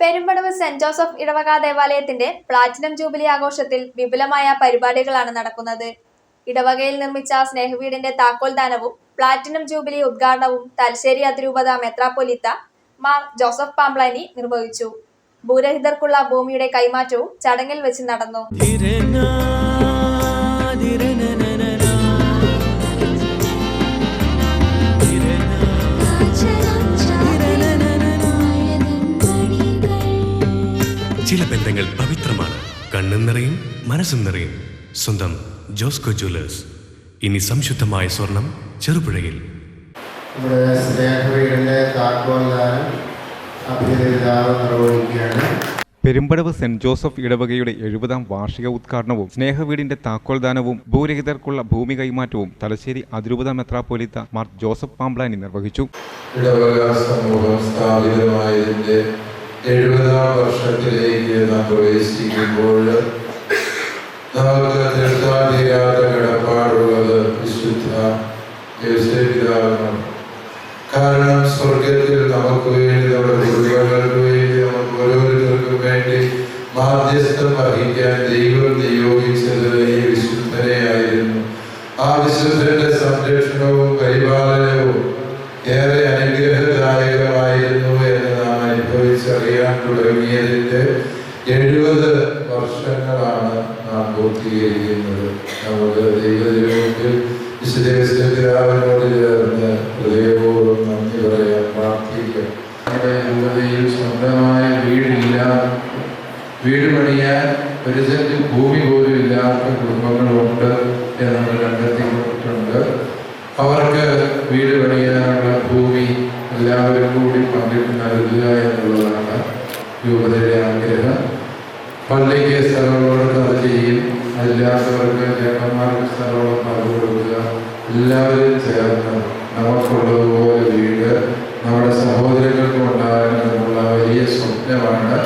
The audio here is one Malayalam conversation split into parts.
പെരുമ്പടവ് സെന്റ് ജോസഫ് ഇടവക ദേവാലയത്തിന്റെ പ്ലാറ്റിനം ജൂബിലി ആഘോഷത്തിൽ വിപുലമായ പരിപാടികളാണ് നടക്കുന്നത്. ഇടവകയിൽ നിർമ്മിച്ച സ്നേഹവീടിന്റെ താക്കോൽദാനവും പ്ലാറ്റിനം ജൂബിലി ഉദ്ഘാടനവും തലശ്ശേരി അതിരൂപത മെത്രാപ്പൊലിത്ത മാർ ജോസഫ് പാംപ്ലാനി നിർവഹിച്ചു. ഭൂരഹിതർക്കുള്ള ഭൂമിയുടെ കൈമാറ്റവും ചടങ്ങിൽ വെച്ച് നടന്നു. ചില ബന്ധങ്ങൾ പവിത്രമാണ്. കണ്ണും നിറയും മനസ്സും നിറയും. സ്വന്തം ജോസ്കോ ജ്വല്ലേഴ്സ്. ഇനി സംശുദ്ധമായ സ്വർണം ചെറുപുഴയിൽ. സ്നേഹവീടിന്റെ നിർവഹിക്കുകയാണ്. പെരുമ്പടവ് സെന്റ് ജോസഫ് ഇടവകയുടെ എഴുപതാം വാർഷിക ഉദ്ഘാടനവും സ്നേഹവീടിന്റെ താക്കോൽദാനവും ഭൂരഹിതർക്കുള്ള ഭൂമി കൈമാറ്റവും തലശ്ശേരി അതിരൂപത മെത്രാപ്പോലിത്ത മാർ ജോസഫ് പാംബ്ലാനി നിർവഹിച്ചു. ഇടവക സമൂഹം സ്ഥാപിതമായതിന്റെ എഴുപതാം വർഷത്തിലേക്ക് നാം പ്രവേശിക്കുമ്പോൾ നമുക്ക് തീർത്താൻ തീരാത്ത കടപ്പാടുള്ളത് വിശുദ്ധ യോസേപിതാവിനാണ് കാരണം സ്വർഗത്തിൽ നമുക്ക് വേണ്ടി നമ്മുടെ കുടുംബങ്ങൾക്ക് വേണ്ടി നമുക്ക് ഓരോരുത്തർക്കും വേണ്ടി മാധ്യസ്ഥം വഹിക്കാൻ ദൈവം നിയോഗിച്ചത് ഈ വിശുദ്ധനെയായിരുന്നു ആ വിശുദ്ധന്റെ സംരക്ഷണവും പരിപാലനവും ഏറെ അനുഗ്രഹദായകമായിരുന്നു അനുഭവിച്ചറിയാൻ തുടങ്ങിയതിന്റെ എഴുപത് വർഷങ്ങളാണ് നാം പൂർത്തീകരിക്കുന്നത്. നമുക്ക് ദൈവദേവത്തിൽ വിശുദ്ധരാവിനോട് ചേർന്ന് ഹൃദയപൂർവം നന്ദി പറയാൻ പ്രാർത്ഥിക്കാം. നമ്മുടെ യുവതയിൽ സ്വന്തമായ വീടില്ല വീട് പണിയാൻ ഒരു ഭൂമി പോലും ഇല്ലാത്ത കുടുംബങ്ങളുണ്ട് എന്ന് നമ്മൾ കണ്ടെത്തിയിട്ടുണ്ട്. അവർക്ക് വീട് പണിയാനുള്ള ഭൂമി എല്ലാവരും കൂടി പങ്കിട്ട് നൽകുക എന്നുള്ളതാണ് രൂപതയുടെ ആഗ്രഹം പള്ളിക്ക് സ്ഥലമുള്ളവർക്ക് അത് ചെയ്യും. അല്ലാത്തവർക്ക് ചേട്ടന്മാർക്ക് സ്ഥലമുള്ളവർക്ക് അത് കൊടുക്കുക. എല്ലാവരും ചേർന്ന് നമുക്കുള്ളതുപോലെ വീട് നമ്മുടെ സഹോദരങ്ങൾക്കും ഉണ്ടാകണമെന്നുള്ള വലിയ സ്വപ്നമാണ്.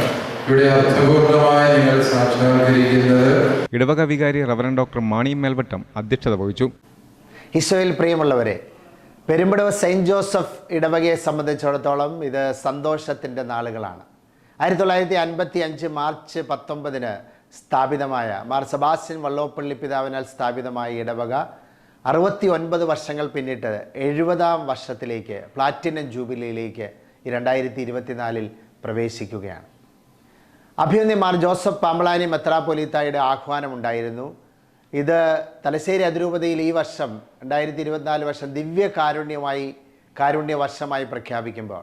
ഇവിടെ അർത്ഥപൂർണമായി നിങ്ങൾ സാക്ഷാത്കരിക്കുന്നത്. ഇടവക വികാരി റവറൻ ഡോക്ടർ മാണി മേൽവട്ടം അധ്യക്ഷത വഹിച്ചു. ഈശോയിൽ പ്രിയമുള്ളവരെ പെരുമ്പടവ് സെയിന്റ് ജോസഫ് ഇടവകയെ സംബന്ധിച്ചിടത്തോളം ഇത് സന്തോഷത്തിന്റെ നാളുകളാണ്. ആയിരത്തി തൊള്ളായിരത്തി അൻപത്തി അഞ്ച് മാർച്ച് പത്തൊമ്പതിന് സ്ഥാപിതമായ മാർ സെബാസ്റ്റ്യൻ വള്ളോപ്പള്ളി പിതാവിനാൽ സ്ഥാപിതമായ ഇടവക അറുപത്തി ഒൻപത് വർഷങ്ങൾ പിന്നിട്ട് എഴുപതാം വർഷത്തിലേക്ക് പ്ലാറ്റിനം ജൂബിലിയിലേക്ക് രണ്ടായിരത്തി ഇരുപത്തിനാലിൽ പ്രവേശിക്കുകയാണ്. അഭിനന്ദി മാർ ജോസഫ് പാമ്പളാനി മെത്രാപ്പൊലീത്തായുടെ ആഹ്വാനമുണ്ടായിരുന്നു. ഇത് തലശ്ശേരി അതിരൂപതയിൽ ഈ വർഷം രണ്ടായിരത്തി ഇരുപത്തിനാല് വർഷം ദിവ്യ കാരുണ്യമായി കാരുണ്യ വർഷമായി പ്രഖ്യാപിക്കുമ്പോൾ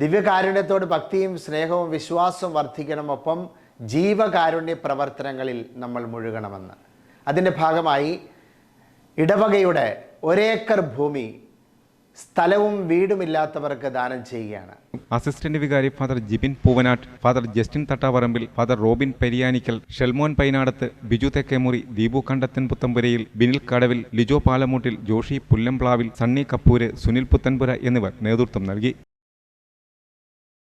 ദിവ്യകാരുണ്യത്തോട് ഭക്തിയും സ്നേഹവും വിശ്വാസവും വർദ്ധിക്കണമൊപ്പം ജീവകാരുണ്യ പ്രവർത്തനങ്ങളിൽ നമ്മൾ മുഴുകണമെന്ന്. അതിന്റെ ഭാഗമായി ഇടവകയുടെ ഒരേക്കർ ഭൂമി സ്ഥലവും വീടുമില്ലാത്തവർക്ക് ദാനം ചെയ്യുകയാണ്. അസിസ്റ്റന്റ് വികാരി father Jibin Poovanattu father Justin Thattavarambil father Robin Periyanickal Shelmon Painadath Biju Thekkemuri Deepu Kandathan Puthampurayil Binil Kadavil Lijo Palamoottil Joshi പുല്ലംപ്ലാവിൽ Sunny Kappur Sunil Puthenpura എന്നിവർ നേതൃത്വം നൽകി.